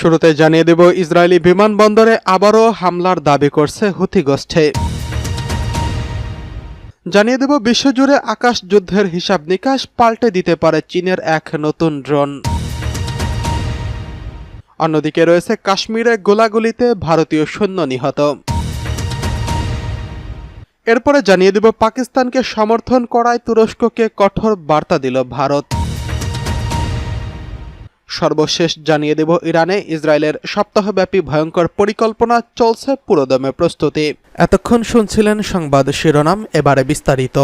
শুরুতে জানিয়ে দেব, ইসরায়েলি বিমানবন্দরে আবারও হামলার দাবি করছে হুথি গোষ্ঠী। জানিয়ে দেব, বিশ্বজুড়ে আকাশ যুদ্ধের হিসাব নিকাশ পাল্টে দিতে পারে চীনের এক নতুন ড্রোন। অন্যদিকে রয়েছে কাশ্মীরে গোলাগুলিতে ভারতীয় সৈন্য নিহত। এরপরে জানিয়ে দেব, পাকিস্তানকে সমর্থন করায় তুরস্ককে কঠোর বার্তা দিল ভারত। সর্বশেষ জানিয়ে দেব, ইরানে ইসরায়েলের সপ্তাহব্যাপী ভয়ঙ্কর পরিকল্পনা চলছে পুরোদমে প্রস্তুতি। এতক্ষণ শুনছিলেন সংবাদ শিরোনাম, এবারে বিস্তারিত।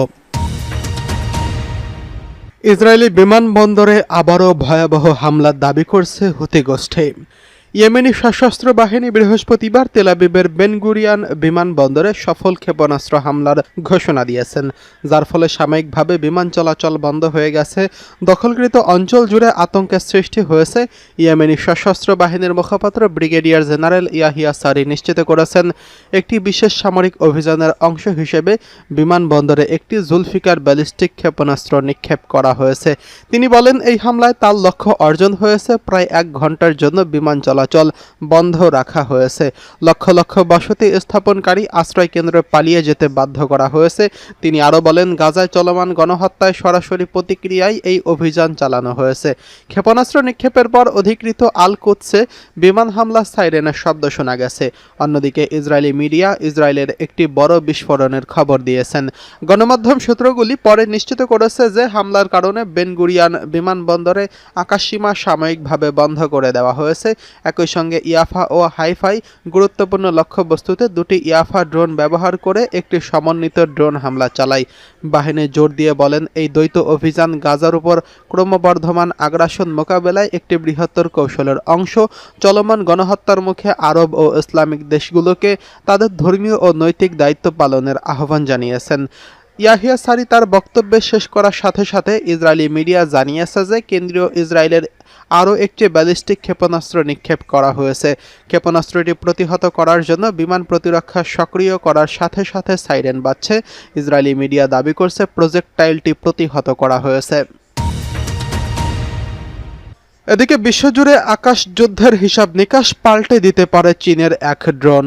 ইসরায়েলি বিমানবন্দরে আবারও ভয়াবহ হামলার দাবি করছে হুতি গোষ্ঠী। ইয়েমেনি সশস্ত্র বাহিনী বৃহস্পতিবার তেলাবিবের বেনগুরিয়ান বিমানবন্দরে সফল ক্ষেপণাস্ত্র হামলার ঘোষণা দিয়েছেন। যার ফলে সাময়িকভাবে বিমান চলাচল বন্ধ হয়ে গেছে। দখলকৃত অঞ্চল জুড়ে আতঙ্কের সৃষ্টি হয়েছে। ইয়েমেনি সশস্ত্র বাহিনীর মুখপাত্র ব্রিগেডিয়ার জেনারেল ইয়াহিয়া সারি নিশ্চিত করেছেন, একটি বিশেষ সামরিক অভিযানের অংশ হিসেবে বিমানবন্দরে একটি জুলফিকার ব্যালিস্টিক ক্ষেপণাস্ত্র নিক্ষেপ করা হয়েছে। তিনি বলেন, এই হামলায় তার লক্ষ্য অর্জন হয়েছে। প্রায় এক ঘণ্টার জন্য বিমান চলাচল বন্ধ রাখা হয়েছে। লক্ষ লক্ষ বসতি স্থাপনকারী আশ্রয় কেন্দ্রে পালিয়ে যেতে বাধ্য করা হয়েছে। তিনি আরও বলেন, গাজায় চলমান গণহত্যায় সরাসরি প্রতিক্রিয়ায় এই অভিযান চালানো হয়েছে। ক্ষেপণাস্ত্র নিক্ষেপের পর অধিকৃত আল কুৎসে বিমান হামলা সাইরেনের শব্দ শোনা গেছে। অন্যদিকে ইসরায়েলি মিডিয়া ইসরায়েলের একটি বড় বিস্ফোরণের খবর দিয়েছেন। গণমাধ্যম সূত্রগুলি পরে নিশ্চিত করেছে যে হামলার কারণে বেনগুরিয়ান বিমানবন্দরে আকাশসীমা সাময়িকভাবে বন্ধ করে দেওয়া হয়েছে। একই সঙ্গে ইয়াফা ও হাইফাই গুরুত্বপূর্ণ লক্ষ্যবস্তুতে দুটি ইয়াফা ড্রোন ব্যবহার করে একটি সমন্বিত ড্রোন হামলা চালায়। বাহিনী জোর দিয়ে বলেন, এই দ্বৈত অভিযান গাজার উপর ক্রমবর্ধমান আগ্রাসন মোকাবেলায় একটি বৃহত্তর কৌশলের অংশ। চলমান গণহত্যার মুখে আরব ও ইসলামিক দেশগুলোকে তাদের ধর্মীয় ও নৈতিক দায়িত্ব পালনের আহ্বান জানিয়েছেন। ইয়াহিয়া সারি তার বক্তব্যে শেষ করার সাথে সাথে ইসরায়েলি মিডিয়া জানিয়েছে যে, কেন্দ্রীয় ইসরায়েলের আরও একটি ব্যালিস্টিক ক্ষেপণাস্ত্র নিক্ষেপ করা হয়েছে। ক্ষেপণাস্ত্রটি প্রতিহত করার জন্য বিমান প্রতিরক্ষা সক্রিয় করার সাথে সাথে সাইরেন বাজছে। ইসরায়েলি মিডিয়া দাবি করছে প্রজেক্টাইলটি প্রতিহত করা হয়েছে। এদিকে বিশ্বজুড়ে আকাশ যুদ্ধের হিসাব নিকাশ পাল্টে দিতে পারে চীনের এক ড্রোন।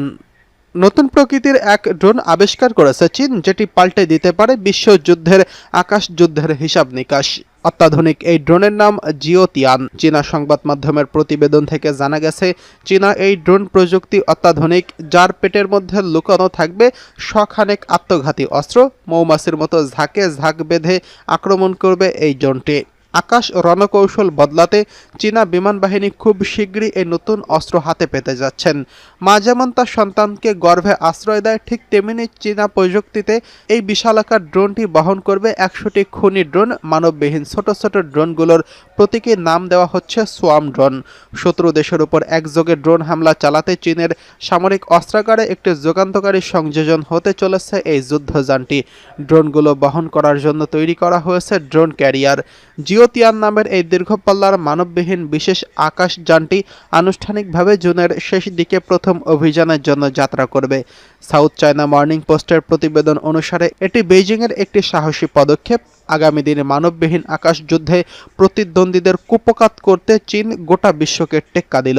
নতুন প্রকৃতির এক ড্রোন আবিষ্কার করেছে চীন, যেটি পাল্টে দিতে পারে বিশ্বযুদ্ধের আকাশ যুদ্ধের হিসাব নিকাশ। অত্যাধুনিক এই ড্রোনের নাম জিওতিয়ান। চীনা সংবাদ মাধ্যমের প্রতিবেদন থেকে জানা গেছে, চীনা এই ড্রোন প্রযুক্তি অত্যাধুনিক, যার পেটের মধ্যে লুকানো থাকবে শখানেক আত্মঘাতী অস্ত্র। মৌমাছির মতো ঝাঁকে ঝাঁক বেঁধে আক্রমণ করবে এই ড্রোনটি। আকাশ রণকৌশল বদলাতে চীনা বিমান বাহিনী খুব শীঘ্রই এই নতুন অস্ত্র হাতে পেতে যাচ্ছেন। মা যেমন তার সন্তানকে গর্ভে আশ্রয় দেয়, ঠিক তেমনি চীনা প্রযুক্তিতে এই বিশালাকার ড্রোনটি বহন করবে একশোটি খুনি ড্রোন, মানববিহীন ছোট ছোট ড্রোনগুলোর প্রতীকী নাম দেওয়া হচ্ছে সোয়াম ড্রোন। শত্রু দেশের উপর একযোগে ড্রোন হামলা চালাতে চীনের সামরিক অস্ত্রাগারে একটি যুগান্তকারী সংযোজন হতে চলেছে এই যুদ্ধযানটি। ড্রোনগুলো বহন করার জন্য তৈরি করা হয়েছে ড্রোন ক্যারিয়ার। জিওতিয়ান নামের এই দীর্ঘপাল্লার মানববিহীন বিশেষ আকাশযানটি আনুষ্ঠানিকভাবে জুনের শেষ দিকে প্রথম অভিযানের জন্য যাত্রা করবে। সাউথ চায়না মর্নিং পোস্টের প্রতিবেদন অনুসারে, এটি বেইজিংয়ের একটি সাহসী পদক্ষেপ। আগামী দিনে মানববিহীন আকাশ যুদ্ধে প্রতিদ্বন্দ্বীদের কুপকাত করতে চীন গোটা বিশ্বকে টেক্কা দিল।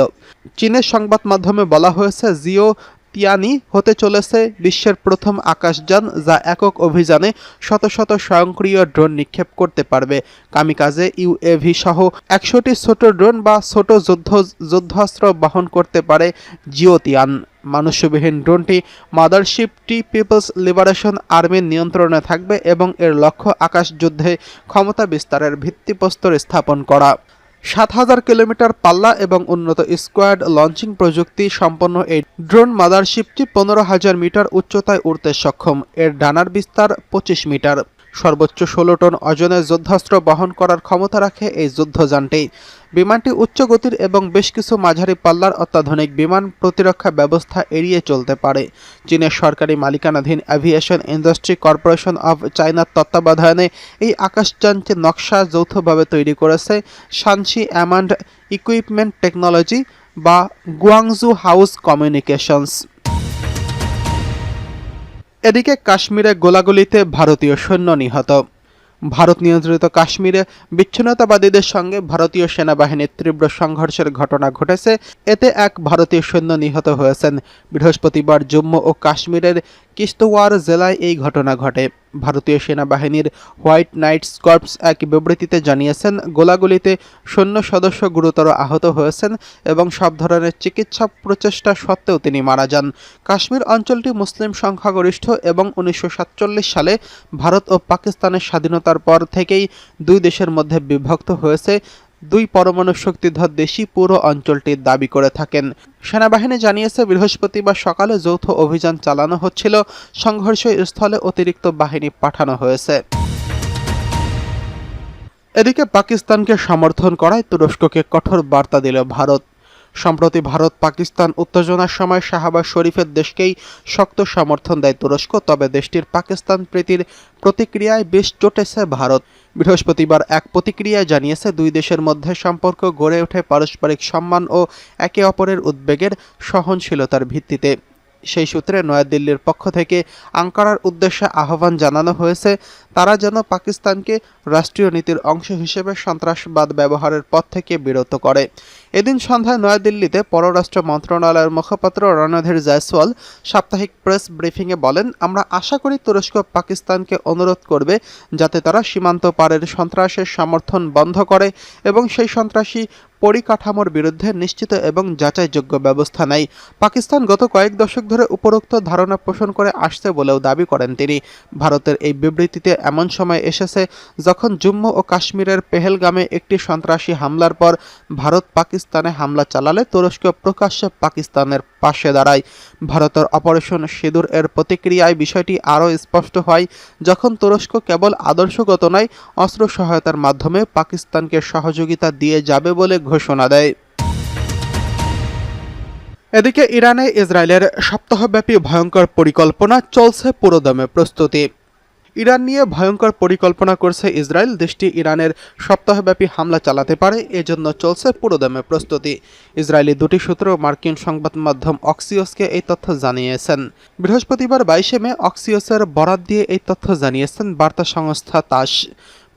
চীনের সংবাদ মাধ্যমে বলা হয়েছে, জিও তিয়ানি হতে চলেছে বিশ্বের প্রথম আকাশযান যা একক অভিযানে শত শত স্বয়ংক্রিয় ড্রোন নিক্ষেপ করতে পারবে। কামিকাজে ইউএভি সহ একশোটি ছোট ড্রোন বা ছোট যুদ্ধ, যুদ্ধাস্ত্র বহন করতে পারে জিওতিয়ান। মানুষবিহীন ড্রোনটি মাদারশিপটি পিপলস লিবারেশন আর্মির নিয়ন্ত্রণে থাকবে এবং এর লক্ষ্য আকাশ যুদ্ধে ক্ষমতা বিস্তারের ভিত্তিপ্রস্তর স্থাপন করা। সাত হাজার কিলোমিটার পাল্লা এবং উন্নত স্কোয়াড লঞ্চিং প্রযুক্তি সম্পন্ন এই ড্রোন মাদারশিপটি পনেরো হাজার মিটার উচ্চতায় উড়তে সক্ষম। এর ডানার বিস্তার পঁচিশ মিটার। সর্বোচ্চ ষোলো টন অজনের যুদ্ধাস্ত্র বহন করার ক্ষমতা রাখে এই যুদ্ধযানটি। বিমানটি উচ্চ গতির এবং বেশ কিছু মাঝারি পাল্লার অত্যাধুনিক বিমান প্রতিরক্ষা ব্যবস্থা এড়িয়ে চলতে পারে। চীনের সরকারি মালিকানাধীন অ্যাভিয়েশন ইন্ডাস্ট্রি কর্পোরেশন অব চায়নার তত্ত্বাবধানে এই আকাশযানটি নকশা যৌথভাবে তৈরি করেছে শানসি অ্যামান্ড ইকুইপমেন্ট টেকনোলজি বা গুয়াংজু হাউস কমিউনিকেশনস এদিকে কাশ্মীরে গোলাগুলিতে ভারতীয় সৈন্য নিহত। ভারত নিয়ন্ত্রিত কাশ্মীরে বিচ্ছিন্নতাবাদীদের সঙ্গে ভারতীয় সেনাবাহিনীর তীব্র সংঘর্ষের ঘটনা ঘটেছে। এতে এক ভারতীয় সৈন্য নিহত হয়েছেন। বৃহস্পতিবার জম্মু ও কাশ্মীরের কিস্তওয়ার জেলায় এই ঘটনা ঘটে। ভারতীয় সেনাবাহিনীর হোয়াইট নাইটস কর্পস এক বিবৃতিতে জানিয়েছেন, গোলাগুলিতে সৈন্য সদস্য গুরুতর আহত হয়েছেন এবং সব ধরনের চিকিৎসা প্রচেষ্টা সত্ত্বেও তিনি মারা যান। কাশ্মীর অঞ্চলটি মুসলিম সংখ্যাগরিষ্ঠ এবং উনিশশো সাতচল্লিশ সালে ভারত ও পাকিস্তানের স্বাধীনতার পর থেকেই দুই দেশের মধ্যে বিভক্ত হয়েছে। দুই পরমাণু শক্তিধর দেশই পুরো অঞ্চলটির দাবি করে থাকেন। সেনাবাহিনী জানিয়েছে, বৃহস্পতিবার সকালে যৌথ অভিযান চালানো হচ্ছিল। সংঘর্ষ স্থলে অতিরিক্ত বাহিনী পাঠানো হয়েছে। এদিকে পাকিস্তানকে সমর্থন করায় তুরস্ককে কঠোর বার্তা দিল ভারত। সম্প্রতি ভারত পাকিস্তান উত্তেজনার সময় শাহবাজ শরীফের দেশকেই শক্ত সমর্থন দেয় তুরস্ক, তবে দেশটির পাকিস্তান প্রীতির প্রতিক্রিয়ায় বেশ চটেছে ভারত। বৃহস্পতিবার এক প্রতিক্রিয়ায় জানিয়েছে, দুই দেশের মধ্যে সম্পর্ক গড়ে ওঠে পারস্পরিক সম্মান ও একে অপরের উদ্বেগের সহনশীলতার ভিত্তিতে। সেই সূত্রে নয়াদিল্লির পক্ষ থেকে আঙ্কারার উদ্দেশ্যে আহ্বান জানানো হয়েছে, তারা যেন পাকিস্তানকে রাষ্ট্রীয় নীতির অংশ হিসেবে সন্ত্রাসবাদ ব্যবহারের পথ থেকে বিরত করে। এদিন সন্ধ্যায় নয়াদিল্লিতে পররাষ্ট্র মন্ত্রণালয়ের মুখপাত্র রণধীর জয়সওয়াল সাপ্তাহিক প্রেস ব্রিফিংয়ে বলেন, আমরা আশা করি তুরস্ক পাকিস্তানকে অনুরোধ করবে যাতে তারা সীমান্ত পারের সন্ত্রাসের সমর্থন বন্ধ করে এবং সেই সন্ত্রাসী পরিকাঠামোর বিরুদ্ধে নিশ্চিত এবং যাচাইযোগ্য ব্যবস্থা নেয়। পাকিস্তান গত কয়েক দশক ধরে উপরোক্ত ধারণা পোষণ করে আসছে বলেও দাবি করেন তিনি। ভারতের এই বিবৃতিতে এমন সময় এসেছে যখন জম্মু ও কাশ্মীরের পেহেলগামে একটি সন্ত্রাসী হামলার পর ভারত পাকিস্তানে হামলা চালালে তুরস্ক প্রকাশ্যে পাকিস্তানের পাশে দাঁড়ায়। ভারতের অপারেশন সিঁদুর এর প্রতিক্রিয়ায় বিষয়টি আরও স্পষ্ট হয়, যখন তুরস্ক কেবল আদর্শগত নয়, অস্ত্র সহায়তার মাধ্যমে পাকিস্তানকে সহযোগিতা দিয়ে যাবে বলে ঘোষণা দেয়। এদিকে ইরানে ইসরায়েলের সপ্তাহব্যাপী ভয়ঙ্কর পরিকল্পনা চলছে পুরোদমে প্রস্তুতি। ইরান নিয়ে ভয়ঙ্কর পরিকল্পনা করছে ইসরায়েল। দেশটি ইরানের সপ্তাহব্যাপী হামলা চালাতে পারে, এজন্য চলছে পুরোদমে প্রস্তুতি। ইসরায়েলি দুটি সূত্র মার্কিন সংবাদ মাধ্যম অক্সিওসকে এই তথ্য জানিয়েছেন। বৃহস্পতিবার বাইশে মে অক্সিওসের বরাত দিয়ে এই তথ্য জানিয়েছেন বার্তা সংস্থা তাস।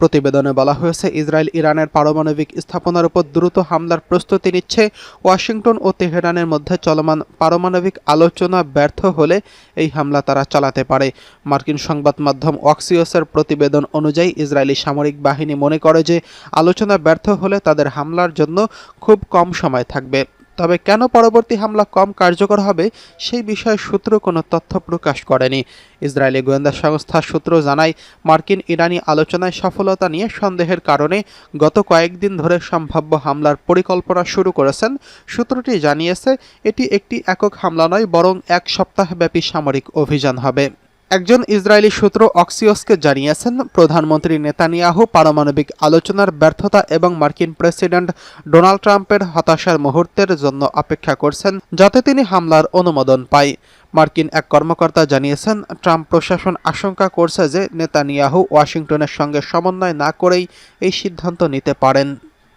প্রতিবেদনে বলা হয়েছে, ইসরায়েল ইরানের পারমাণবিক স্থাপনার উপর দ্রুত হামলার প্রস্তুতি নিচ্ছে। ওয়াশিংটন ও তেহরানের মধ্যে চলমান পারমাণবিক আলোচনা ব্যর্থ হলে এই হামলা তারা চালাতে পারে। মার্কিন সংবাদ মাধ্যম অক্সিওসের প্রতিবেদন অনুযায়ী, ইসরায়েলি সামরিক বাহিনী মনে করে যে, আলোচনা ব্যর্থ হলে তাদের হামলার জন্য খুব কম সময় থাকবে। তবে কেন পরবর্তী হামলা কম কার্যকর হবে সেই বিষয়ে সূত্র কোনো তথ্য প্রকাশ করেনি। ইসরায়েলি গোয়েন্দা সংস্থার সূত্র জানায়, মার্কিন ইরানি আলোচনায় সফলতা নিয়ে সন্দেহের কারণে গত কয়েকদিন ধরে সম্ভাব্য হামলার পরিকল্পনা শুরু করেছেন। সূত্রটি জানিয়েছে, এটি একটি একক হামলা নয়, বরং এক সপ্তাহব্যাপী সামরিক অভিযান হবে। একজন ইসরায়েলি সূত্র অক্সিওসকে জানিয়েছেন, প্রধানমন্ত্রী নেতানিয়াহু পারমাণবিক আলোচনার ব্যর্থতা এবং মার্কিন প্রেসিডেন্ট ডোনাল্ড ট্রাম্পের হতাশার মুহূর্তের জন্য অপেক্ষা করছেন যাতে তিনি হামলার অনুমোদন পায়। মার্কিন এক কর্মকর্তা জানিয়েছেন, ট্রাম্প প্রশাসন আশঙ্কা করছে যে নেতানিয়াহু ওয়াশিংটনের সঙ্গে সমন্বয় না করেই এই সিদ্ধান্ত নিতে পারেন।